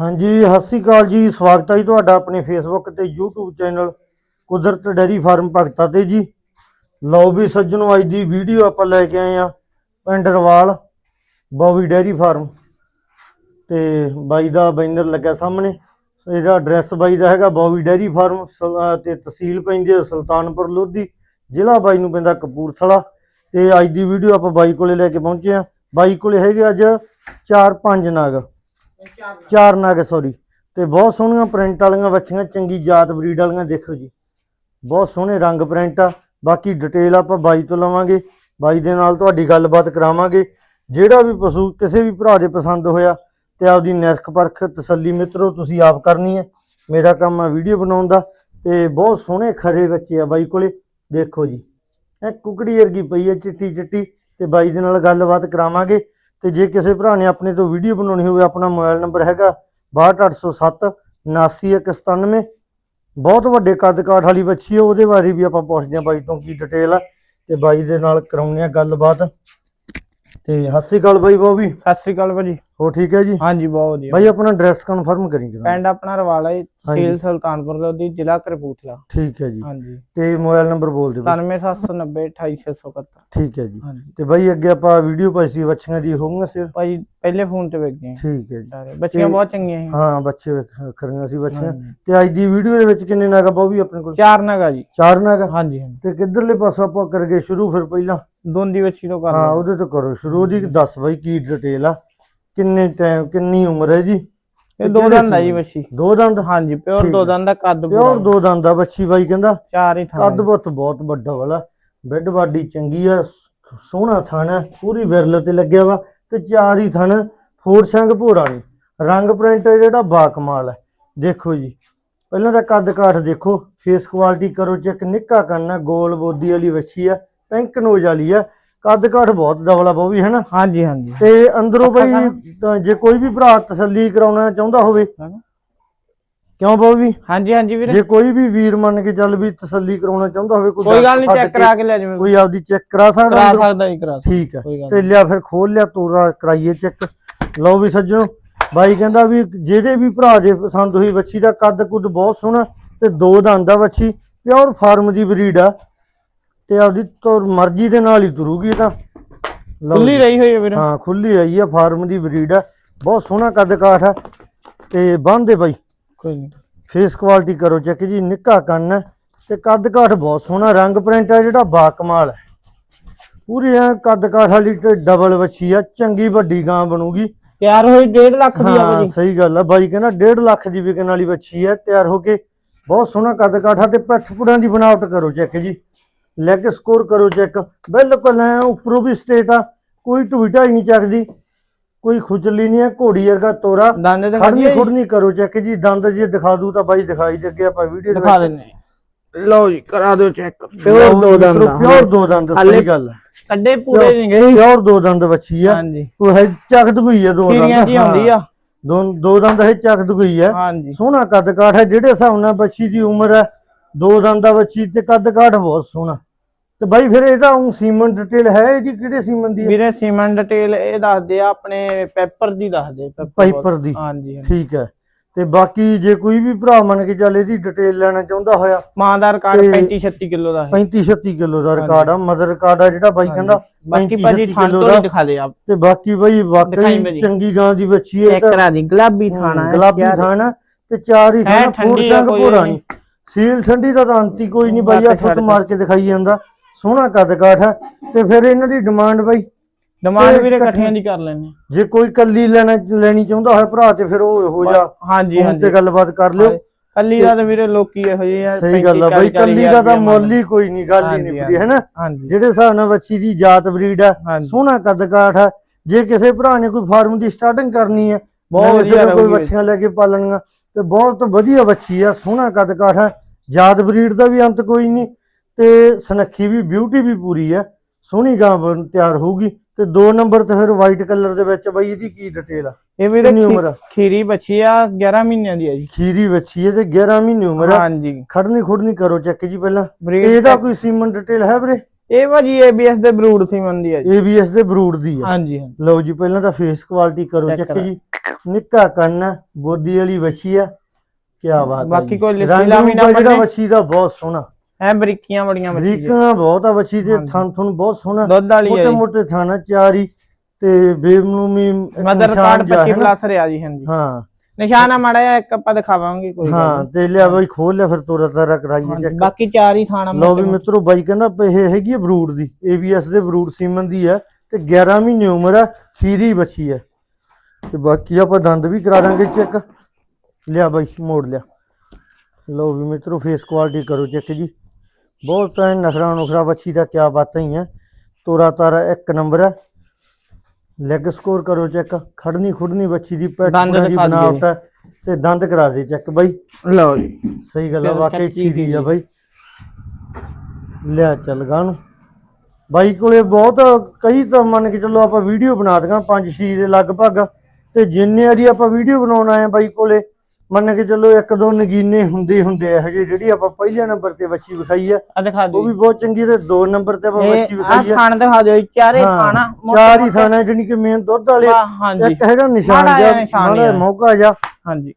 ਹਾਂਜੀ, ਸਤਿ ਸ਼੍ਰੀ ਅਕਾਲ ਜੀ। ਸਵਾਗਤ ਹੈ ਜੀ ਤੁਹਾਡਾ ਆਪਣੇ ਫੇਸਬੁੱਕ ਤੇ YouTube channel Kudrat dairy farm Bhagta ਤੇ ਜੀ। ਲਓ ਵੀ ਸੱਜਣੋ, ਅੱਜ ਦੀ ਵੀਡੀਓ ਆਪਾਂ ਲੈ ਕੇ ਆਏ ਆ ਪਿੰਡ ਰਵਾਲ, ਬੋਵੀ ਡੈਰੀ ਫਾਰਮ। ਤੇ ਬਾਈ ਦਾ ਬੈਨਰ ਲੱਗਾ ਸਾਹਮਣੇ। ਇਹਦਾ ਐਡਰੈਸ ਬਾਈ ਦਾ ਹੈਗਾ ਬੋਵੀ ਡੈਰੀ ਫਾਰਮ ਸ- ਤੇ ਤਹਿਸੀਲ ਪੈਂਦੀ ਹੈ ਸੁਲਤਾਨਪੁਰ, ਲੋਧੀ, ਜ਼ਿਲ੍ਹਾ ਬਾਈ ਨੂੰ ਪੈਂਦਾ ਕਪੂਰਥਲਾ। ਤੇ ਅੱਜ ਦੀ ਵੀਡੀਓ ਆਪਾਂ ਬਾਈ ਕੋਲੇ ਲੈ ਕੇ ਪਹੁੰਚੇ ਆ ਬਾਈ ਕੋਲੇ ਹੈਗੇ ਅੱਜ 4-5 ਨਾਗ। ਚਾਰ ਨਗ ਸੌਰੀ ਤੇ ਬਹੁਤ ਸੋਹਣੀਆਂ ਪ੍ਰਿੰਟ ਵਾਲੀਆਂ ਵੱਛੀਆਂ ਚੰਗੀ ਜਾਤ ਬਰੀਡ ਵਾਲੀਆਂ ਦੇਖੋ ਜੀ। ਬਹੁਤ ਸੋਹਣੇ ਰੰਗ ਪ੍ਰਿੰਟ ਆ। ਬਾਕੀ ਡਿਟੇਲ ਆਪਾਂ ਬਾਈ ਤੋਂ ਲਵਾਂਗੇ। ਬਾਈ ਦੇ ਨਾਲ ਤੁਹਾਡੀ ਗੱਲਬਾਤ ਕਰਾਵਾਂਗੇ। ਜਿਹੜਾ ਵੀ ਪਸ਼ੂ, ਕਿਸੇ ਵੀ ਭਰਾ ਦੇ ਪਸੰਦ ਹੋਇਆ, ਤੇ ਆਪਦੀ ਨਿਰਖ ਪਰਖ ਤਸੱਲੀ ਮਿੱਤਰੋ, ਤੁਸੀਂ ਆਪ ਕਰਨੀ ਹੈ। ਮੇਰਾ ਕੰਮ ਆ ਵੀਡੀਓ ਬਣਾਉਣ ਦਾ। ਤੇ ਬਹੁਤ ਸੋਹਣੇ ਖਰੇ ਬੱਚੇ ਆ ਬਾਈ ਕੋਲੇ। ਦੇਖੋ ਜੀ। ਇਹ ਕੁਕੜੀ ਵਰਗੀ ਪਈ ਹੈ ਚਿੱਟੀ ਚਿੱਟੀ ਤੇ ਬਾਈ ਦੇ ਨਾਲ ਗੱਲਬਾਤ ਕਰਾਵਾਂਗੇ। ਤੇ ਜੇ ਕਿਸੇ ਭਰਾ ਨੇ ਆਪਣੇ ਤੋਂ ਵੀਡੀਓ ਬਣਾਉਣੀ ਹੋਵੇ, ਆਪਣਾ ਮੋਬਾਈਲ ਨੰਬਰ ਹੈਗਾ 62807 79197 ਬਹੁਤ ਵੱਡੇ ਕੱਦ ਕਾਠ ਵਾਲੀ ਬੱਚੀ ਹੈ ਉਹਦੇ ਬਾਰੇ ਵੀ ਆਪਾਂ ਪੁੱਛਦੇ ਹਾਂ ਬਾਈ ਤੋਂ ਕੀ ਡਿਟੇਲ ਆ, ਤੇ ਬਾਈ ਦੇ ਨਾਲ ਕਰਾਉਂਦੇ ਆ ਗੱਲਬਾਤ। ਤੇ ਸਤਿ ਸ਼੍ਰੀ ਅਕਾਲ ਬਾਈ ਬੋਬੀ। ਸਤਿ ਸ੍ਰੀ ਅਕਾਲ ਭਾਜੀ। ਹੋ ਠੀਕ ਹੈ ਜੀ? ਹਾਂਜੀ ਬਹੁਤ ਵਧੀਆ। ਬਾਈ ਆਪਣਾ ਐਡਰੈਸ ਕਨਫਰਮ ਕਰੀ ਜਰਾ। ਪਿੰਡ ਆਪਣਾ ਰਵਾਲਾ ਹੈ। ਤਹਿਸੀਲ ਸੁਲਤਾਨਪੁਰ ਲੋਧੀ ਜ਼ਿਲ੍ਹਾ ਕਰਪੂਥਲਾ ਠੀਕ ਹੈ ਜੀ। ਹਾਂਜੀ। ਤੇ ਮੋਬਾਈਲ ਨੰਬਰ ਬੋਲ ਦਿਓ 97790 28671 ਠੀਕ ਹੈ ਜੀ। ਤੇ ਬਾਈ ਅੱਗੇ ਆਪਾਂ ਵੀਡੀਓ ਪਾਈ ਬੱਚੀਆਂ ਦੀ ਹੋਊਗਾ ਸਿਰ? ਭਾਜੀ ਪਹਿਲੇ ਫੋਨ ਤੇ ਵੇਖ ਗਏ ਠੀਕ ਹੈ ਜੀ। ਬੱਚੀਆਂ ਬਹੁਤ ਚੰਗੀਆਂ ਸੀ। ਹਾਂ ਬੱਚੇ ਖਰੀਆਂ ਸੀ ਬੱਚੀਆਂ। ਤੇ ਅੱਜ ਦੀ ਵੀਡੀਓ ਦੇ ਵਿੱਚ ਕਿੰਨੇ ਨਾਗਾ ਬਾਬੀ ਆਪਣੇ ਕੋਲ? ਚਾਰ ਨਗਾ ਜੀ। ਚਾਰ ਨਾਗਾ ਹਾਂਜੀ ਤੇ ਕਿੱਧਰਲੇ ਪਾਸੋਂ ਆਪਾਂ ਕਰਗੇ ਸ਼ੁਰੂ ਫਿਰ ਪਹਿਲਾਂ? ਦੋਂਦੀ ਵੱਛੀ ਤੋਂ ਕਰ ਹਾਂ। ਉਹਦੇ ਤੋਂ ਕਰੋ ਸ਼ੁਰੂ। ਉਹਦੀ ਦੱਸ ਬਾਈ ਕੀ ਡਿਟੇਲ ਆ? ਕਿੰਨੇ ਟਾਈਮ ਕਿੰਨੀ ਉਮਰ ਹੈ ਜੀ? ਇਹ ਦੋ ਦੰਦ ਆ ਜੀ? ਵੱਛੀ। ਦੋ ਦੰਦ? ਹਾਂਜੀ ਪਿਓਰ ਦੋ। ਦੰਦ ਦਾ ਕੱਦ ਪਿਓਰ। ਦੋ ਦੰਦ ਆ ਬੱਚੀ ਬਾਈ ਕਹਿੰਦਾ। ਚਾਰ ਹੀ ਥਾਂ ਕੱਦ ਬਹੁਤ ਬਹੁਤ ਵੱਡਾ ਵਾਲਾ। ਬੈੱਡ ਬਾਡੀ ਚੰਗੀ ਆ ਸੋਹਣਾ ਥਣ ਪੂਰੀ ਵਿਰਲ ਤੇ ਲੱਗਿਆ ਵਾ ਤੇ ਚਾਰ ਹੀ ਥਣ ਫੋਰ ਸੰਗ ਭੋਰਾ ਨਹੀਂ ਰੰਗ ਪ੍ਰਿੰਟ ਜਿਹੜਾ ਬਾ ਕਮਾਲ ਹੈ ਦੇਖੋ ਜੀ ਪਹਿਲਾਂ ਤਾਂ ਕੱਦ ਕਾਠ ਦੇਖੋ ਫੇਸ ਕੁਆਲਿਟੀ ਕਰੋ ਚੈੱਕ ਨਿੱਕਾ ਕਰਨਾ ਗੋਲ ਬੋਦੀ ਵਾਲੀ ਵੱਛੀ ਆ ਪਿੰਕ ਨੋਜ ਵਾਲੀ ਆ। ਕੱਦ ਕਾਠ ਬਹੁਤ ਡਬਲਾ ਬਹੁ ਵੀ ਹੈ ਨਾ ਹਾਂਜੀ ਹਾਂਜੀ। ਤੇ ਅੰਦਰੋਂ ਬਈ? ਤਾਂ ਜੇ ਕੋਈ ਵੀ ਭਰਾ ਤਸੱਲੀ ਕਰਾਉਣਾ ਚਾਹੁੰਦਾ ਹੋਵੇ ਹੈਨਾ? ਕਿਉਂ ਬਹੁ ਵੀ ਹਾਂਜੀ ਹਾਂਜੀ ਵੀਰੇ। ਜੇ ਕੋਈ ਵੀ ਵੀਰ ਮੰਨ ਕੇ ਚੱਲ ਵੀ ਤਸੱਲੀ ਕਰਾਉਣਾ ਚਾਹੁੰਦਾ ਹੋਵੇ ਕੋਈ ਗੱਲ ਨਹੀਂ ਚੈੱਕ ਕਰਾ ਕੇ ਲੈ ਜਾਵੇਂ। ਕੋਈ ਆਪਦੀ ਚੈੱਕ ਕਰਾ ਸਕਦਾ ਕਰਾ? ਸਕਦਾ ਜੀ ਕਰਾ ਠੀਕ ਹੈ ਤੇ ਲਿਆ ਫਿਰ ਖੋਲ ਲਿਆ ਤੋਰਾ ਕਰਾਈਏ ਚੈੱਕ ਲਓ ਵੀ ਸੱਜਣੋ ਬਾਈ ਕਹਿੰਦਾ ਵੀ ਜਿਹੜੇ ਵੀ ਭਰਾ ਦੇ ਪਸੰਦ ਹੋਈ ਬੱਚੀ ਦਾ ਕੱਦ ਕੁੱਦ ਬਹੁਤ ਸੋਹਣਾ ਤੇ ਦੋ ਦੰਦ ਆ ਬੱਚੀ ਪਿਓਰ ਫਾਰਮ ਦੀ ਬਰੀਡ ਆ। ਤੇ ਆਪਦੀ ਤੁਰ ਮਰਜ਼ੀ ਦੇ ਨਾਲ ਹੀ ਤੁਰੂਗੀ ਇਹ ਤਾਂ। ਲਓ ਖੁੱਲੀ ਜੀ। ਰਹੀ ਹੋਈ ਹੈ ਵੀਰੇ ਹਾਂ ਖੁੱਲੀ ਆਈ ਆ ਫਾਰਮ ਦੀ ਬਰੀਡ ਆ ਬਹੁਤ ਸੋਹਣਾ ਕੱਦ ਕਾਠ ਆ ਤੇ ਬੰਦੇ ਬਾਈ। ਕੋਈ ਨਹੀਂ। ਫੇਸ ਕੁਆਲਿਟੀ ਕਰੋ ਚੈੱਕ ਜੀ ਨਿੱਕਾ ਕੰਨ ਹੈ। ਤੇ ਕੱਦ ਕਾਠ ਬਹੁਤ ਸੋਹਣਾ ਰੰਗ ਪ੍ਰਿੰਟ ਹੈ ਜਿਹੜਾ ਬਾ ਕਮਾਲ ਹੈ। ਪੂਰੀ ਐ ਕੱਦ ਕਾਠ ਵਾਲੀ ਤੇ ਡਬਲ ਵੱਛੀ ਆ ਚੰਗੀ ਵੱਡੀ ਗਾਂ ਬਣੂਗੀ। ਤਿਆਰ ਹੋਈ 1.5 ਲੱਖ ਦੀ ਆ ਹਾਂ ਸਹੀ ਗੱਲ ਆ। ਬਾਈ ਕਹਿੰਦਾ 1.5 ਲੱਖ ਦੀ ਵਿਕਣ ਵਾਲੀ ਵੱਛੀ ਹੈ ਤਿਆਰ ਹੋ ਕੇ। ਬਹੁਤ ਸੋਹਣਾ ਕੱਦ ਕਾਠਾ ਤੇ ਪੱਠ ਪੁੜਾਂ ਦੀ ਬਣਾਵਟ ਕਰੋ ਚੈੱਕ ਜੀ। ਲੈਗ ਸਕੋਰ ਕਰੋ ਚੈੱਕ ਬਿਲਕੁਲ ਐ ਉੱਪਰੋਂ ਵੀ ਸਟੇਟ ਆ। ਕੋਈ ਢੂਈਟਾ ਹੀ ਨਹੀਂ ਚੱਕਦੀ। ਕੋਈ ਖੁਜਲੀ ਨਹੀਂ ਹੈ ਘੋੜੀ ਵਰਗਾ ਤੋਰਾ। ਦੰਦ ਤੇ ਖੜਨੀ ਜੀ। ਕਰੋ ਚੈੱਕ ਜੀ। ਦੰਦ ਜੇ ਦਿਖਾ ਦੂ ਤਾਂ ਬਾਈ ਦਿਖਾਈ ਦੇ ਅੱਗੇ ਆਪਾਂ ਵੀਡੀਓ ਦਿਖਾ ਦਿੰਨੇ ਆ। ਲਓ ਜੀ ਕਰਾ ਦਿਓ ਚੈੱਕ ਪਿਓਰ ਦੋ ਦੰਦ ਆ। ਪਿਓਰ ਦੋ ਦੰਦ ਸਹੀ ਗੱਲ ਕੱਡੇ ਪੂਰੇ ਨਹੀਂ ਗਏ। ਪਿਓਰ ਦੋ ਦੰਦ ਵੱਛੀ ਆ। ਹਾਂਜੀ। ਉਹ ਹੈ ਚੱਕਦ ਗਈ ਹੈ ਦੋ ਖੀਰੀਆਂ ਜੀ ਹਾਂ। ਆਉਂਦੀ ਆ। ਦੋ ਦੋ ਦੰਦ ਹੈ ਚੱਕਦ ਗਈ ਹੈ ਹਾਂਜੀ। ਸੋਹਣਾ ਕੱਦ ਕਾਠ ਹੈ ਜਿਹੜੇ ਹਿਸਾਬ ਨਾਲ ਬੱਚੀ ਦੀ ਉਮਰ ਹੈ। ਦੋ ਦੰਦ ਦਾ ਬੱਚੀ ਤੇ ਕੱਦ ਕਾਠ ਬਹੁਤ ਸੋਹਣਾ। ਤੇ ਬਾਈ ਫਿਰ ਇਹਦਾ ਉਹ ਸੀਮਨ ਡਿਟੇਲ ਹੈ ਇਹਦੀ ਕਿਹੜੇ ਸੀਮਨ ਦੀ ਹੈ? ਵੀਰੇ ਸੀਮੈਂਟ ਡਿਟੇਲ ਇਹ ਦੱਸਦੇ ਆ ਆਪਣੇ ਪੇਪਰ ਦੀ ਦੱਸਦੇ ਪੇਪਰ ਦੀ। ਹਾਂਜੀ। ਠੀਕ ਹੈ। ਤੇ ਬਾਕੀ ਜੇ ਕੋਈ ਵੀ ਭਰਾ ਮੰਨ ਕੇ ਚੱਲ ਇਹਦੀ ਡਿਟੇਲ ਲੈਣਾ ਚਾਹੁੰਦਾ ਹੋਇਆ ਮਾਂ ਦਾ ਰਿਕਾਰਡ ਤੇ 35 36 ਕਿਲੋ ਦਾ ਹੈ 35 36 ਕਿਲੋ ਦਾ ਰਿਕਾਰਡ ਆ ਮਦਰ ਰਿਕਾਰਡ ਆ ਜਿਹੜਾ ਬਾਈ ਕਹਿੰਦਾ ਬਾਕੀ 35 ਭਾਜੀ 36 ਥਾਂ ਕਿਲੋ ਤੋਂ ਦਿਖਾ ਦੇ ਆਪ। ਤੇ ਬਾਕੀ ਬਾਈ ਵਾਕਈ। ਚੰਗੀ ਗਾਂ ਦੀ ਬੱਚੀ ਹੈ ਚੈੱਕ ਕਰਾ ਦੀ ਗੁਲਾਬੀ ਥਾਣਾ ਹੈ ਗੁਲਾਬੀ ਥਾਣਾ ਤੇ ਚਾਰ ਹੀ ਥਾਣਾ ਕੋਈ ਭੋਰਾ ਨਹੀਂ। ਸੀਲ ਠੰਡੀ ਦਾ ਤਾਂ ਅੰਤੀ ਕੋਈ ਨਹੀਂ ਬਾਈ ਆ ਫੁੱਟ ਛੱਡ ਮਾਰ ਕੇ ਦਿਖਾਈ ਜਾਂਦਾ। ਸੋਹਣਾ ਕੱਦ ਕਾਠ ਹੈ। ਤੇ ਫਿਰ ਇਹਨਾਂ ਦੀ ਡਿਮਾਂਡ ਬਾਈ? ਡਿਮਾਂਡ ਤੇ ਵੀਰੇ ਇਕੱਠੀਆਂ ਦੀ ਕਰ ਲੈਣੇ ਜੇ ਕੋਈ ਕੱਲੀ ਲੈਣਾ ਲੈਣੀ ਚਾਹੁੰਦਾ ਹੋਇਆ ਭਰਾ ਤੇ ਫਿਰ ਉਹ ਹੋ ਜਾ। ਹਾਂਜੀ ਹਾਂਜੀ ਤੇ ਗੱਲਬਾਤ ਕਰ ਲਿਓ। ਕੱਲੀ ਦਾ ਤੇ ਵੀਰੇ ਲੋਕੀ ਇਹੋ ਜਿਹੇ ਆ ਸਹੀ ਗੱਲ ਆ 35, ਬਾਈ 40 ਕੱਲੀ ਦਾ ਤਾਂ ਮੁੱਲ ਹੀ ਕੋਈ ਨਹੀਂ ਗੱਲ ਹੀ ਨਹੀਂ ਪੂਰੀ ਹੈ ਨਾ? ਹਾਂਜੀ। ਜਿਹੜੇ ਹਿਸਾਬ ਨਾਲ ਬੱਚੀ ਦੀ ਜਾਤ ਬਰੀਡ ਆ ਸੋਹਣਾ ਕੱਦ ਕਾਠ ਹੈ ਜੇ ਕਿਸੇ ਭਰਾ ਨੇ ਕੋਈ ਫਾਰਮ ਦੀ ਸਟਾਰਟਿੰਗ ਕਰਨੀ ਹੈ ਬਹੁਤ ਵਧੀਆ ਕੋਈ ਬੱਚੀਆਂ ਲੈ ਕੇ ਪਾਲਣੀਆਂ ਤੇ ਬਹੁਤ ਵਧੀਆ ਬੱਚੀ ਆ ਸੋਹਣਾ ਕੱਦ ਕਾਠ ਹੈ ਜਾਤ ਬਰੀਡ ਦਾ ਵੀ ਅੰਤ ਕੋਈ ਨਹੀਂ ਤੇ ਸੁਨੱਖੀ ਵੀ ਬਿਊਟੀ ਵੀ ਪੂਰੀ ਹੈ ਸੋਹਣੀ ਗਾਂ ਤਿਆਰ ਹੋਊਗੀ ਤੇ ਦੋ ਨੰਬਰ ਤੇ ਫਿਰ ਵਾਈਟ ਕਲਰ ਦੇ ਵਿੱਚ ਬਈ ਇਹਦੀ ਕੀ ਡਿਟੇਲ ਆ? ਇਹ ਕਿੰਨੀ ਉਮਰ ਆ? ਖੀਰੀ ਬੱਚੀ ਆ 11 ਮਹੀਨਿਆਂ ਦੀ ਆ ਜੀ। ਖੀਰੀ ਬੱਚੀ ਹੈ ਤੇ 11 ਮਹੀਨੇ ਉਮਰ ਆ। ਹਾਂਜੀ। ਖੜਨੀ ਖੁੜਨੀ ਕਰੋ ਚੈੱਕ ਜੀ ਪਹਿਲਾਂ। ਇਹਦਾ ਕੋਈ ਸੀਮਨ ਡਿਟੇਲ ਹੈ ਵੀਰੇ? ਇਹ ਭਾਜੀ ABS ਦੇ ਬਰੂਡ ਸੀਮਨ ਦੀ ਹੈ ਜੀ ABS ਦੇ ਬਰੂਡ ਦੀ ਆ। ਹਾਂਜੀ ਹਾਂਜੀ। ਲਓ ਜੀ ਪਹਿਲਾਂ ਤਾਂ ਫੇਸ ਕੁਆਲਿਟੀ ਕਰੋ ਚੈੱਕ। ਜੀ। ਨਿੱਕਾ ਕੰਨ ਹੈ ਬੋਦੀ ਵਾਲੀ ਵੱਛੀ ਆ। ਕੀ ਬਾਤ ਹੈ ਬਾਕੀ। ਕੋਈ ਰੰਗ ਲਸੀਲਾ ਵੀ ਰੂਪ ਨਾ ਜਿਹੜਾ। ਵੱਛੀ ਦਾ ਬਹੁਤ ਸੋਹਣਾ। ਐ ਬਰੀਕੀਆਂ ਬੜੀਆਂ ਬੱਚੀ ਬਰੀਕਾਂ ਬਹੁਤ ਆ ਵੱਛੀ ਦੇ। ਥਣ ਥਣ ਬਹੁਤ ਸੋਹਣਾ। ਦੁੱਧ ਵਾਲੀ ਹੈ ਮੋਟੇ ਮੋਟੇ ਥਣ ਚਾਰੀ ਤੇ ਇੱਕ ਮਦਰ ਕਾਰਡ ਜਿਹਾ 25 ਹੈ ਨਾ। ਪਲੱਸ ਰਿਆ ਜੀ ਹਾਂਜੀ। ਹਾਂ। ਨਿਸ਼ਾਨਾ ਮਾੜਾ ਜਿਹਾ ਇੱਕ ਆਪਾਂ ਦਿਖਾਵਾਂਗੇ ਕੋਈ ਹਾਂ ਤੇ ਲਿਆ ਬਾਈ ਖੋਲ ਲਿਆ ਫਿਰ ਤੋਰਾ ਤਾਰਾ ਕਰਾਈਏ। ਚੈੱਕ ਬਾਕੀ ਚਾਰ ਹੀ ਥਾਣਾ ਲਓ ਵੀ ਮਿੱਤਰੋ ਬਾਈ ਕਹਿੰਦਾ ਇਹ ਹੈਗੀ ਬਰੂਡ ਦੀ ABS ਦੇ ਬਰੂਡ ਸੀਮਨ ਦੀ ਹੈ ਤੇ 11 ਮਹੀਨੇ ਉਮਰ ਹੈ ਖੀਰੀ ਬੱਚੀ ਹੈ ਤੇ ਬਾਕੀ ਆਪਾਂ ਦੰਦ ਵੀ ਕਰਾ ਦਾਂਗੇ ਚੈੱਕ ਲਿਆ ਬਾਈ ਮੋੜ ਲਿਆ। ਲਓ ਵੀ ਮਿੱਤਰੋ ਫੇਸ ਕੁਆਲਿਟੀ ਕਰੋ ਚੈੱਕ ਜੀ। ਬਹੁਤ ਤਾਂ ਨਖਰਾ ਨੁਖਰਾ ਬੱਚੀ ਦਾ ਕਿਆ ਬਾਤਾਂ ਹੀ ਹੈ ਤੋਰਾ ਤਾਰਾ ਇੱਕ ਨੰਬਰ ਹੈ ਲੈਗ ਸਕੋਰ ਕਰੋ ਚੈੱਕ ਖੜਨੀ ਖੁੜਨੀ ਬੱਚੀ ਦੀ ਪੈਟ ਦੰਦ ਦੀ ਦਿਖਾ। ਬਣਾਵਟ ਹੈ ਤੇ ਦੰਦ ਕਰਾ ਦੇ ਚੈੱਕ ਬਾਈ। ਲਓ ਜੀ। ਸਹੀ ਗੱਲ ਆ ਫਿਰ ਵਾਕਈ ਕੱਚੀ ਚੀਰੀ ਦੀ ਆ ਬਾਈ। ਲਿਆ ਚੱਲ ਗਾ ਨੂੰ ਬਾਈ ਕੋਲੇ ਬਹੁਤ ਕਈ ਤਾਂ ਮੰਨ ਕੇ ਚੱਲੋ ਆਪਾਂ ਵੀਡੀਓ ਬਣਾ ਦੀਆਂ ਪੰਜ ਛੇ ਦੇ ਲਗਭਗ। ਤੇ ਜਿੰਨੇ ਵਾਰੀ ਆਪਾਂ ਵੀਡੀਓ ਬਣਾਉਣ ਆਏ ਆ ਬਾਈ ਕੋਲੇ ਮੰਨ ਕੇ ਚੱਲੋ ਇੱਕ ਦੋ ਨਗੀਨੇ ਹੁੰਦੇ ਹੁੰਦੇ ਆ ਹਜੇ ਜਿਹੜੀ ਆਪਾਂ ਪਹਿਲੇ ਨੰਬਰ ਤੇ ਬੱਚੀ ਵਿਖਾਈ ਆ ਆ ਦਿਖਾ ਉਹ ਦਿਓ ਵੀ ਬਹੁਤ ਚੰਗੀ ਤੇ ਦੋ ਨੰਬਰ ਤੇ ਆਪਾਂ ਬੱਚੀ ਇਹ ਆ ਵਿਖਾਈ ਆ। ਥਾਣ ਦਿਖਾ ਦਿਓ ਜੀ, ਚਾਰੇ ਹਾਂ, ਥਾਣਾ ਚਾਰ ਹੀ ਥਾਣਾ ਜਿਹੜੀ ਕਿ ਮੇਨ ਦੁੱਧ ਵਾਲੇ। ਹਾਂਜੀ। ਇੱਕ ਹੈਗਾ ਨਿਸ਼ਾਨ ਜਿਹਾ ਜਿਹਾ ਨਿਸ਼ਾਨ ਮਾੜਾ ਜਿਹਾ ਹੀ ਆ। ਮੌਕਾ ਜਿਹਾ। ਹਾਂਜੀ।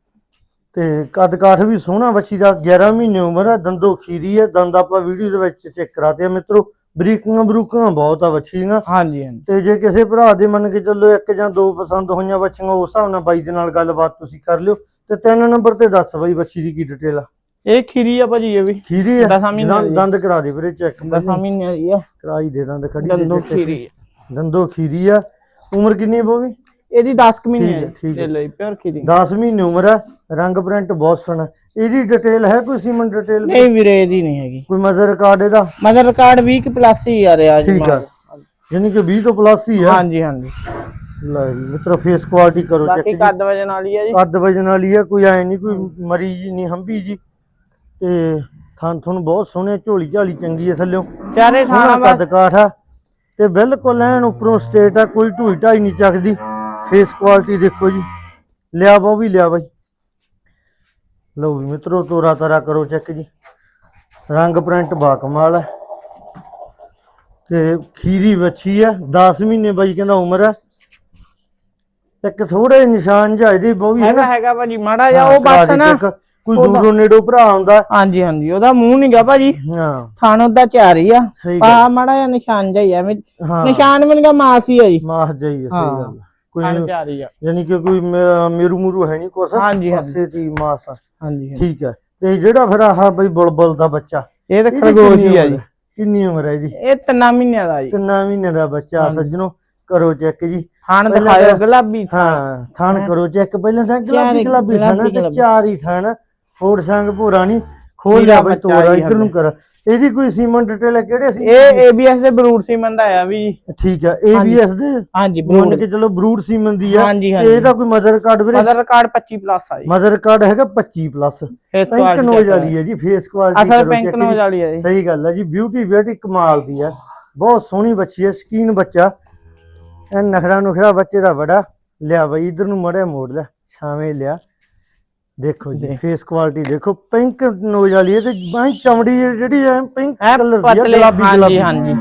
ਤੇ ਕੱਦ ਕਾਠ ਵੀ ਸੋਹਣਾ ਬੱਚੀ ਦਾ 11 ਮਹੀਨੇ ਉਮਰ ਹੈ ਦੰਦੋ ਖੀਰੀ ਹੈ ਦੰਦ ਆਪਾਂ ਵੀਡੀਓ ਦੇ ਵਿੱਚ ਚੈੱਕ ਕਰਾਤੇ ਆ ਮਿੱਤਰੋ। ਬਰੀਕਾਂ ਬਰੂਕਾਂ ਬਹੁਤ ਆ ਬੱਚੀਆਂ ਹਾਂਜੀ ਹਾਂਜੀ। ਤੇ ਜੇ ਕਿਸੇ ਭਰਾ ਦੇ ਮੰਨ ਕੇ ਚੱਲੋ ਇੱਕ ਜਾਂ ਦੋ ਪਸੰਦ ਹੋਈਆਂ ਬੱਚੀਆਂ ਉਸ ਹਿਸਾਬ ਨਾਲ ਬਾਈ ਦੇ ਨਾਲ ਗੱਲਬਾਤ ਤੁਸੀਂ ਕਰ ਲਿਓ। ਤੇ ਤਿੰਨ ਨੰਬਰ ਤੇ ਦੱਸ ਬਾਈ ਬੱਚੀ ਦੀ ਕੀ ਡਿਟੇਲ ਆ? ਇਹ ਖੀਰੀ ਆ ਭਾਜੀ ਇਹ ਵੀ। ਖੀਰੀ ਹੈ ਦਸਾਂ ਮਹੀਨੇ ਦੰਦ- ਦੀ। ਦੰਦ ਕਰਾ ਦੇ ਵੀਰੇ ਚੈੱਕ ਦਸਾਂ ਮਹੀਨੇ ਦੀ ਆ। ਕਰਾਈ ਦੇ ਦੰਦ ਖੜੀ ਦੇ ਦੰਦੋ। ਖੀਰੀ ਦੰਦੋ ਖੀਰੀ ਆ। ਉਮਰ ਕਿੰਨੀ ਹੈ ਬੋਵੀ? ਇਹਦੀ 10 ਕੁ ਮਹੀਨੇ ਹੈ, ਆ ਠੀਕ ਹੈ। ਲਈ ਪਿਓਰ ਖੀਰੀ। 10 ਮਹੀਨੇ ਉਮਰ ਹੈ ਰੰਗ ਪ੍ਰਿੰਟ ਬਹੁਤ ਸੋਹਣਾ। ਇਹਦੀ ਡਿਟੇਲ ਹੈ ਕੋਈ ਸੀਮਨ ਡਿਟੇਲ ਨਹੀਂ ਵੀਰੇ ਇਹਦੀ ਨਹੀਂ ਹੈਗੀ। ਕੋਈ ਮਦਰ ਕਾਰਡ ਇਹਦਾ? ਮਦਰ ਕਾਰਡ 20 ਕੁ ਪਲੱਸ ਹੀ ਆ ਰਿਹਾ ਜੀ ਠੀਕ ਆ। ਯਾਨੀ ਕਿ 20 ਤੋਂ ਪਲੱਸ ਹੀ ਹੈ ਹਾਂਜੀ ਹਾਂਜੀ। ਲੈ ਜੀ ਮਿੱਤਰੋ ਫੇਸ ਕੁਆਲਿਟੀ ਕਰੋ ਬਾਕੀ ਚੈੱਕ ਕੱਦ ਵਜਨ ਵਾਲੀ ਆ ਜੀ। ਕੱਦ ਵਜਨ ਵਾਲੀ ਹੈ ਕੋਈ ਐ ਨਹੀਂ ਕੋਈ ਮਰੀ ਜੀ ਨਹੀਂ ਹੰਬੀ ਜੀ। ਤੇ ਥਾਂ ਤੁਹਾਨੂੰ ਬਹੁਤ ਸੋਹਣੇ ਝੋਲੀ ਝਾਲੀ ਚੰਗੀ ਹੈ ਥੱਲਿਓ। ਚਾਰੇ ਥਾਣਾ ਕੱਦ ਕਾਠ ਆ। ਤੇ ਬਿਲਕੁਲ ਐਨ ਉੱਪਰੋਂ ਸਟੇਟ ਆ ਕੋਈ ਢੂਈ ਢਾਈ ਨਹੀਂ ਚੱਕਦੀ। ਫੇਸ ਕੁਆਲਿਟੀ ਦੇਖੋ ਜੀ। ਲਿਆ ਬੋ ਵੀ ਲਿਆ ਬਾਈ। ਲਓ ਵੀ ਮਿੱਤਰੋ ਤੋਰਾ ਤਾਰਾ ਕਰੋ ਚੈੱਕ ਜੀ। ਰੰਗ ਪ੍ਰਿੰਟ ਬਾ ਕਮਾਲ ਹੈ ਤੇ ਖੀਰੀ ਵੱਛੀ ਹੈ 10 ਮਹੀਨੇ ਬਾਈ ਕਹਿੰਦਾ ਉਮਰ ਹੈ ਇੱਕ ਥੋੜੇ ਨਿਸ਼ਾਨ ਜਿਹਾ ਇਹਦੇ ਬਹੁ ਵੀ ਹੈ ਹੈਗਾ ਨਾ ਹੈਗਾ ਭਾਜੀ ਮਾੜਾ ਜਿਹਾ ਹਾਂ, ਉਹ ਕਰਾ ਬਸ ਦੇ ਨਾ check। ਕੋਈ ਉਹਦਾ- ਦੂਰੋਂ ਨੇੜੋਂ ਭਰਾ ਆਉਂਦਾ ਹਾਂਜੀ ਹਾਂਜੀ ਉਹਦਾ ਮੂੰਹ ਨਹੀਂਗਾ ਭਾਜੀ ਹਾਂ ਥਾਣ ਉਹਦਾ ਚਾਰ ਹੀ ਆ ਸਹੀ ਗੱਲ ਆ ਮਾੜਾ ਜਿਹਾ ਨਿਸ਼ਾਨ ਜਿਹਾ ਹੀ ਆ ਐਵੇਂ ਹਾਂ ਨਿਸ਼ਾਨ ਮੈਨੂੰ ਮਾਸ ਹੀ ਆ ਜੀ ਮਾਹ ਜਾਈ ਸਹੀ ਹਾਂ। ਗੱਲ। ਕੋਈ ਚਾਰ ਹੀ ਆ ਯਾਨੀ ਕਿ ਕੋਈ ਮੇਰੂ ਮੂਰੂ ਹੈ ਨਹੀਂ ਕੁਛ ਹਾਂਜੀ, ਹਾਂਜੀ। ਪਾਸੇ ਦੀ ਮਾਸ ਆ। ਹਾਂਜੀ ਹਾਂਜੀ। ਠੀਕ ਹੈ ਤੇ ਜਿਹੜਾ ਫਿਰ ਆਹ ਬਈ ਬੁਲਬੁਲ ਦਾ ਬੱਚਾ ਇਹ ਤਾਂ ਇਹਦੀ ਖਰਗੋਸ਼ ਕਿੰਨੀ ਹੀ ਆ ਉਮਰ ਜੀ ਹੈ? ਕਿੰਨੀ ਉਮਰ ਹੈ ਇਹਦੀ ਇਹ ਤਿੰਨਾਂ ਮਹੀਨਿਆਂ ਦਾ ਜੀ ਕਿੰਨਾ ਮਹੀਨੇ ਦਾ ਬੱਚਾ ਹਾਂਜੀ। ਸੱਜਣੋ ਕਰੋ ਚੈੱਕ ਜੀ ਥਾਣ ਦਿਖਾਇਓ। ਗੁਲਾਬੀ ਹਾਂ ਥਾਣ ਹਾਂ। ਕਰੋ ਚੈੱਕ। ਪਹਿਲਾਂ ਤਾਂ ਗੁਲਾਬੀ ਹੀ- ਗੁਲਾਬੀ ਥਾਣ ਤੇ। ਚਾਰ ਹੀ ਥਾਣ। ਫੋੜ ਸੰਗ ਭੂਰਾ ਨਹੀਂ। ਖੋਲ ਜਾ ਬਈ ਤੋਰਾ ਹੀ ਇਧਰ ਨੂੰ। ਕਰ। ਇਹਦੀ ਕੋਈ ਸੀਮਨ ਡਿਟੇਲ ਹੈ? ਕਿਹੜੇ ਸੀ ਇਹ ABS ਦੇ ਬਰੂਡ ਸੀਮਨ ਦਾ ਆ ਵੀ। ਠੀਕ ਹੈ ABS ਦੇ? ਹਾਂਜੀ ਮੰਨ ਬਰੂਡ ਕੇ ਚਲੋ ਬਰੂਡ ਸੀਮਨ ਦੀ ਆ। ਇਹਦਾ ਕੋਈ ਮਦਰ ਕਾਰਡ ਵੀਰੇ। ਮਦਰ ਕਾਰਡ 25 ਪਲੱਸ ਆ ਜੀ। ਮਦਰ ਕਾਰਡ ਹੈਗਾ 25 ਪਲੱਸ ਪਿੰਕ ਨੋਜ਼ ਵਾਲੀ ਹੈ ਜੀ ਫੇਸ ਕੁਆਲਿਟੀ ਅਸਲ ਪਿੰਕ ਨੋਜ਼ ਵਾਲੀ ਆ ਜੀ। ਸਹੀ ਗੱਲ ਹੈ ਜੀ ਬਿਊਟੀ ਬਿਊਟੀ ਕਮਾਲ ਦੀ ਹੈ। ਬਹੁਤ ਸੋਹਣੀ ਬੱਚੀ ਹੈ ਸਕੀਨ ਬੱਚਾ। ਇਹ ਨਖਰਾ ਨੁਖਰਾ ਬੱਚੇ ਦਾ ਬੜਾ ਲਿਆ ਬਈ ਇਧਰ ਨੂੰ ਮੜਿਆ ਮੋੜ ਲਿਆ ਛਾਵੇਂ ਲਿਆ। ਦੇਖੋ ਜੀ। ਫੇਸ ਕੁਆਲਿਟੀ ਦੇਖੋ। ਪਿੰਕ ਨੋਜ਼ ਵਾਲੀ ਹੈ ਤੇ ਬਾਈ ਚਮੜੀ ਜਿਹੜੀ ਹੈ ਪਿੰਕ ਕਲਰ ਦੀ ਹੈ ਗੁਲਾਬੀ ਹਾਂਜੀ ਗੁਲਾਬੀ। ਹਾਂਜੀ।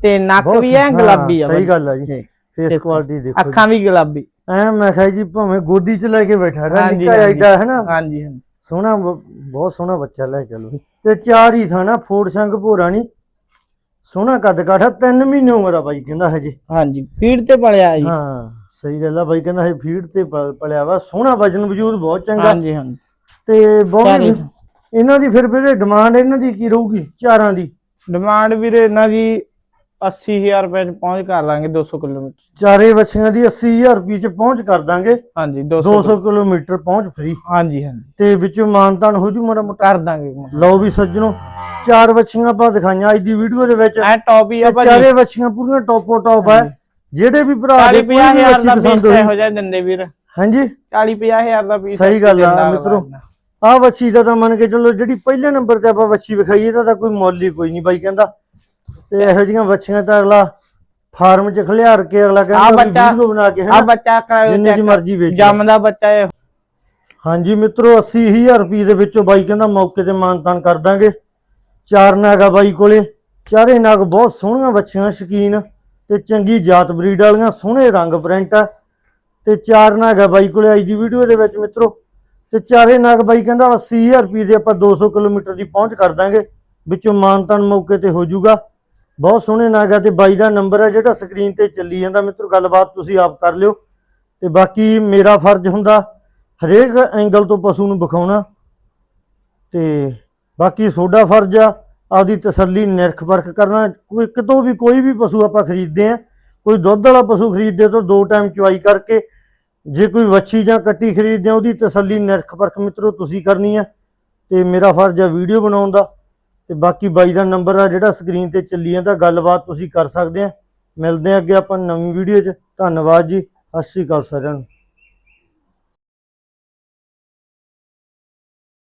ਤੇ ਨੱਕ ਵੀ ਐ ਹਾਂ, ਗੁਲਾਬੀ ਆ ਸਹੀ ਗੱਲ ਹੈ ਜੀ। ਫੇਸ। ਕੁਆਲਿਟੀ ਦੇਖੋ। ਅੱਖਾਂ ਵੀ ਗੁਲਾਬੀ। ਐ ਮੈਂ ਕਿਹਾ ਜੀ ਭਾਵੇਂ ਗੋਦੀ 'ਚ ਲੈ ਕੇ ਬੈਠਾ ਰਹਾ ਨਿੱਕਾ। ਐਡਾ ਹੈ ਨਾ ਹਾਂਜੀ ਹਾਂਜੀ। ਸੋਹਣਾ ਬਹੁਤ ਸੋਹਣਾ ਬੱਚਾ ਲੈ ਚਲੋ। ਤੇ ਚਾਰ ਹੀ ਥਾਣਾ ਫੋੜ ਸੰਗ ਭੋਰਾ ਨੀ ਸੋਹਣਾ ਕੱਦ ਕਾਠਾ ਤਿੰਨ ਮਹੀਨੇ ਉਮਰ ਆ ਬਾਈ ਕਹਿੰਦਾ ਹਜੇ। ਹਾਂਜੀ ਫੀਡ ਤੇ ਪਲਿਆ ਜੀ। ਹਾਂ ਸਹੀ ਗੱਲ ਆ ਬਾਈ ਕਹਿੰਦਾ ਹਜੇ ਫੀਡ ਤੇ ਪ- ਪਲਿਆ ਵਾ। ਸੋਹਣਾ ਵਜਨ ਵਜੂਦ ਬਹੁਤ ਚੰਗਾ। ਹਾਂਜੀ ਹਾਂਜੀ। ਤੇ ਬਹੁਤ ਇਹਨਾਂ ਦੀ ਫਿਰ ਵੀਰੇ ਡਿਮਾਂਡ ਇਹਨਾਂ ਦੀ ਕੀ ਰਹੂਗੀ? ਚਾਰਾਂ ਦੀ। ਡਿਮਾਂਡ ਵੀਰੇ ਇਹਨਾਂ ਦੀ 80000 ਰੁਪਏ ਚ ਪਹੁੰਚ ਕਰ ਲਾਂਗੇ 200 ਕਿਲੋਮੀਟਰ ਚਾਰੇ ਬੱਚਿਆਂ ਦੀ 80000 ਰੁਪਏ ਚ ਪਹੁੰਚ ਕਰ ਦਾਂਗੇ। ਹਾਂਜੀ 200 200 ਕਿਲੋਮੀਟਰ ਪਹੁੰਚ ਫ੍ਰੀ ਹਾਂਜੀ ਹਾਂਜੀ। ਤੇ ਵਿੱਚੋਂ ਮਾਨਤਾਨ ਹੋ ਜੂ ਮਾੜਾ ਮੋਟਾ। ਕਰ ਦਾਂਗੇ ਲਓ ਵੀ ਸੱਜਣੋ ਚਾਰ ਬੱਚੀਆਂ ਆਪਾਂ ਦਿਖਾਈਆਂ ਅੱਜ ਦੀ ਵੀਡੀਓ ਦੇ ਵਿੱਚ। ਐ ਟੌਪ ਹੀ ਆ ਭਾਜੀ। ਚਾਰੇ ਬੱਚੀਆਂ ਪੂਰੀਆਂ ਟੌਪੋ ਟੌਪ ਹੈ। ਜਿਹੜੇ ਵੀ ਭਰਾ 40 ਦੇ ਕੋਈ ਵੀ 50000 ਦਾ ਬੱਚੀ ਪੀਸ ਪਸੰਦ ਹੋਈ। ਇਹੋ ਜਿਹਾ ਦਿੰਦੇ ਵੀਰ। ਹਾਂਜੀ। 40 50000 ਦਾ ਪੀਸ ਸਹੀ ਗੱਲ ਆ ਮਿੱਤਰੋ। ਆਹ ਬੱਚੀ ਦਾ ਤਾਂ ਮੰਨ ਕੇ ਚੱਲੋ ਜਿਹੜੀ ਪਹਿਲੇ ਨੰਬਰ ਤੇ ਆਪਾਂ ਬੱਚੀ ਵਿਖਾਈ ਇਹਦਾ ਤਾਂ ਕੋਈ ਮੁੱਲ ਹੀ ਕੋਈ ਨਹੀਂ ਬਾਈ ਕਹਿੰਦਾ। ਤੇ ਇਹੋ ਜਿਹੀਆਂ ਬੱਚੀਆਂ ਤਾਂ ਅਗਲਾ ਫਾਰਮ 'ਚ ਖਲਿਆਰ ਕੇ ਅਗਲਾ ਕਹਿੰਦਾ ਵੀ ਬੱਚਾ- ਵੀਡੀਓ ਬਣਾ ਕੇ ਆ ਬੱਚਾ ਜਿੰਨੇ ਦੀ। ਮਰਜ਼ੀ ਵੇਚ ਲਓ। ਜੰਮਦਾ ਬੱਚਾ ਹੈ ਹਾਂਜੀ ਮਿੱਤਰੋ 80000 ਰੁਪਏ ਦੇ ਵਿੱਚੋਂ ਬਾਈ ਕਹਿੰਦਾ ਮੌਕੇ ਤੇ ਮਾਨਤਾਨ ਕਰ ਦਾਂਗੇ। ਚਾਰ ਨਾਗਾ ਬਾਈ ਕੋਲੇ। ਚਾਰੇ ਨਗ ਬਹੁਤ ਸੋਹਣੀਆਂ ਵੱਛੀਆਂ ਸ਼ਕੀਨ ਤੇ ਚੰਗੀ ਜਾਤ ਬਰੀਡ ਵਾਲੀਆਂ ਸੋਹਣੇ ਰੰਗ ਪ੍ਰਿੰਟ ਆ। ਤੇ ਚਾਰ ਨਗ ਆ ਬਾਈ ਕੋਲੇ ਆਈ ਦੀ ਵੀਡੀਓ ਦੇ ਵਿੱਚ ਮਿੱਤਰੋ। ਤੇ ਚਾਰੇ ਨਗ ਬਾਈ ਕਹਿੰਦਾ 80000 ਰੁਪਏ ਦੇ ਆਪਾਂ 200 ਕਿਲੋਮੀਟਰ ਦੀ ਪਹੁੰਚ ਕਰ ਦਾਂਗੇ। ਵਿੱਚੋਂ ਮਾਨਤਾਨ ਮੌਕੇ ਤੇ ਹੋ ਜਾਊਗਾ। ਬਹੁਤ ਸੋਹਣੇ ਨਗ ਆ ਤੇ ਬਾਈ ਦਾ ਨੰਬਰ ਹੈ ਜਿਹੜਾ ਸਕਰੀਨ ਤੇ ਚੱਲੀ ਜਾਂਦਾ। ਮਿੱਤਰੋ, ਗੱਲਬਾਤ ਤੁਸੀਂ ਆਪ ਕਰ ਲਿਓ। ਤੇ ਬਾਕੀ ਮੇਰਾ ਫਰਜ਼ ਹੁੰਦਾ ਹਰੇਕ ਐਂਗਲ ਤੋਂ ਪਸ਼ੂ ਨੂੰ ਵਿਖਾਉਣਾ। ਤੇ ਬਾਕੀ ਤੁਹਾਡਾ ਫਰਜ਼ ਆ, ਆਪਦੀ ਤਸੱਲੀ ਨਿਰਖ ਪਰਖ ਕਰਨਾ। ਕੋਈ ਕਿਤੋਂ ਵੀ ਕੋਈ ਵੀ ਪਸ਼ੂ ਆਪਾਂ ਖਰੀਦਦੇ ਆ, ਕੋਈ ਦੁੱਧ ਵਾਲਾ ਪਸ਼ੂ ਖਰੀਦਦੇ ਤਾਂ ਦੋ ਟਾਈਮ ਚੁਆਈ ਕਰਕੇ ਜੇ ਕੋਈ ਵੱਛੀ ਜਾਂ ਕੱਟੀ ਖਰੀਦਦੇ ਆ, ਉਹਦੀ ਤਸੱਲੀ ਨਿਰਖ ਪਰਖ ਮਿੱਤਰੋ, ਤੁਸੀਂ ਕਰਨੀ ਆ। ਤੇ ਮੇਰਾ ਫਰਜ਼ ਆ ਵੀਡੀਓ ਬਣਾਉਣ ਦਾ। ਤੇ ਬਾਕੀ ਬਾਈ ਦਾ ਨੰਬਰ ਆ ਜਿਹੜਾ ਸਕਰੀਨ ਤੇ ਚੱਲੀ ਜਾਂਦਾ, ਗੱਲਬਾਤ ਤੁਸੀਂ ਕਰ ਸਕਦੇ ਆ। ਮਿਲਦੇ ਆ ਅੱਗੇ ਆਪਾਂ ਨਵੀਂ ਵੀਡੀਓ 'ਚ। ਧੰਨਵਾਦ ਜੀ। ਸਤਿ ਸ਼੍ਰੀ ਅਕਾਲ ਸਾਰਿਆਂ ਨੂੰ।